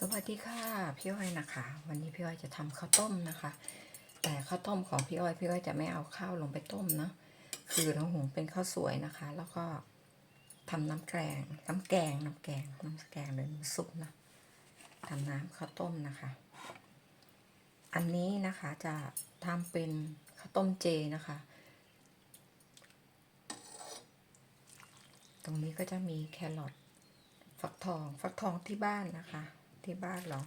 สวัสดีค่ะพี่อ้อยนะคะ วันนี้พี่อ้อยจะทำข้าวต้มนะคะ แต่ข้าวต้มของพี่อ้อยพี่อ้อยจะไม่เอาข้าวลงไปต้มนะคือเราหุงเป็นข้าวสวยนะคะ แล้วก็ทำน้ำแกงน้ำแกงน้ำแกงน้ำแกงเลยน้ำซุปนะทำน้ำข้าวต้มนะคะ อันนี้นะคะจะทำเป็นข้าวต้มเจนะคะ ตรงนี้ก็จะมีแครอทฟักทองฟักทองที่บ้านนะคะ ที่บ้านเรา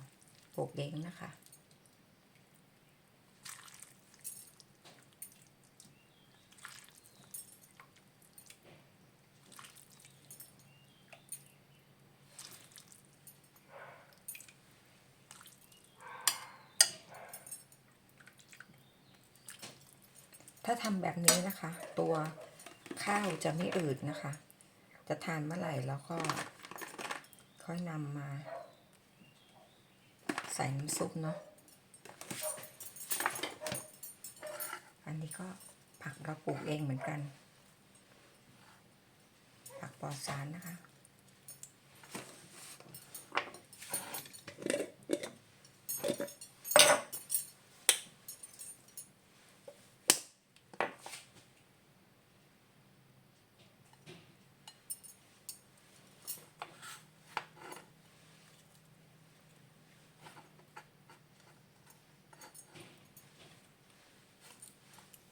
ปลูกเองนะคะ ถ้าทำแบบนี้นะคะ ตัวข้าวจะไม่อืดนะคะ จะทานเมื่อไหร่แล้วก็ค่อยนำมา ส่น้ำซุปเนาะ อันนี้ก็ผักเราปลูกเองเหมือนกัน ผักปลอดสารนะคะ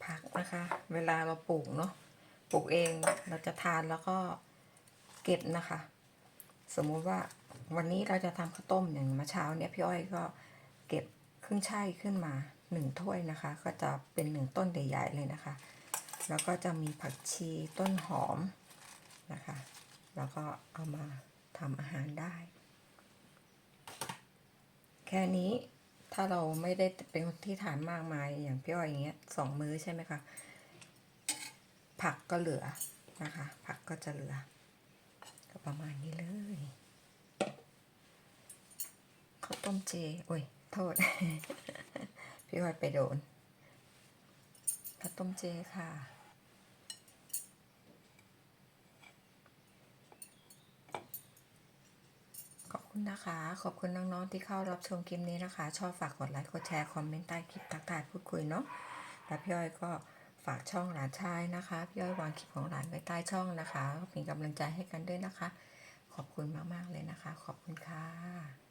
ผัก นะคะ เวลาเราปลูกเนาะปลูกเองเราจะทานแล้วก็เก็บนะคะ สมมุติว่าวันนี้เราจะทำข้าวต้มอย่างมื่อเช้าเนี่ยพี่อ้อยก็เก็บขึ้นช่ายขึ้นมาหนึ่งถ้วยนะคะ ก็จะเป็นหนึ่งต้นใหญ่ๆเลยนะคะ แล้วก็จะมีผักชีต้นหอมนะคะ แล้วก็เอามาทำอาหารได้ แค่นี้ ถ้าเราไม่ได้เป็นคนที่ทานมากมายอย่างพี่อ้อยอย่างเงี้ยสองมื้อใช่ไหมคะ ผักก็เหลือนะคะ ผักก็จะเหลือ ก็ประมาณนี้เลยข้าวต้มเจโอ้ยโทษ พี่อ้อยไปโดนข้าวต้มเจค่ะ ขอบ คุณนะคะ ขอบคุณน้องๆที่เข้ารับชมคลิปนี้นะคะ ชอบฝากกดไลค์กดแชร์คอมเมนต์ใต้คลิปทักทายพูดคุยเนาะแล้วพี่อ้อยก็ฝากช่องหลานชายนะคะพี่อ้อยวางคลิปของหลานไว้ใต้ช่องนะคะเป็นกำลังใจให้กันด้วยนะคะ ขอบคุณมากๆเลยนะคะ ขอบคุณค่ะ